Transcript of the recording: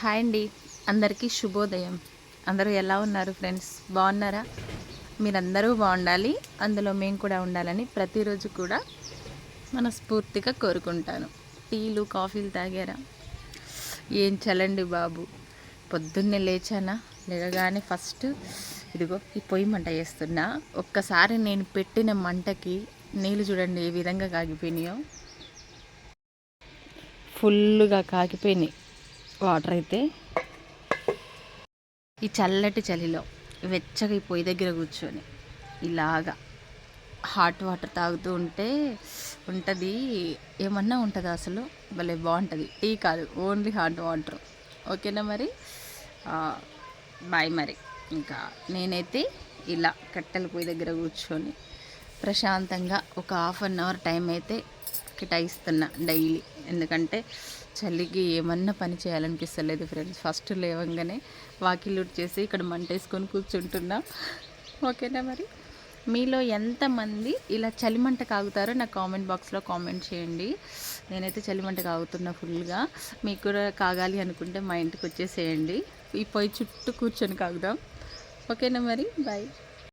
Hi అండి. అందరికీ శుభోదయం. అందరూ ఎలా ఉన్నారు ఫ్రెండ్స్? బాగున్నారా? మీరందరూ బాగుండాలి. అందులో మేము కూడా ఉండాలని ప్రతిరోజు కూడా మనస్ఫూర్తిగా కోరుకుంటాను. టీలు కాఫీలు తాగారా? ఏం చలండి బాబు. పొద్దున్నే లేచానా? లేవగానే ఫస్ట్ ఇదిగో ఈ పొయ్యి మంట చేస్తున్నా ఒక్కసారి నేను పెట్టిన మంటకి నీళ్ళు చూడండి ఏ విధంగా కాగిపోయినాయో. ఫుల్గా కాగిపోయినాయి. వాటర్ అయితే. ఈ చల్లటి చలిలో వెచ్చగా ఈ పొయ్యి దగ్గర కూర్చొని ఇలాగా హాట్ వాటర్ తాగుతూ ఉంటే ఉంటుంది. ఏమన్నా ఉంటుందా అసలు? భలే బాగుంటుంది. టీ కాదు ఓన్లీ హాట్ వాటర్. ఓకేనా మరి? బాయ్ మరి. ఇంకా నేనైతే ఇలా కట్టెల పొయ్యి దగ్గర కూర్చొని ప్రశాంతంగా ఒక హాఫ్ అన్ అవర్ టైం అయితే కేటాయిస్తున్నా డైలీ. ఎందుకంటే చలికి ఏమన్నా పని చేయాలనిపిస్తలేదు ఫ్రెండ్స్. ఫస్ట్ లేవంగానే వాకిలు చేసి ఇక్కడ మంట వేసుకొని కూర్చుంటున్నా. ఓకేనా మరి? మీలో ఎంతమంది ఇలా చలిమంట కాగుతారో నాకు కామెంట్ బాక్స్లో కామెంట్ చేయండి. నేనైతే చలిమంట కాగుతున్నా ఫుల్గా. మీకు కూడా కాగాలి అనుకుంటే మా ఇంటికి వచ్చేసేయండి. ఈ పొయ్యి చుట్టూ కూర్చొని కాగుదాం. ఓకేనా మరి? బాయ్.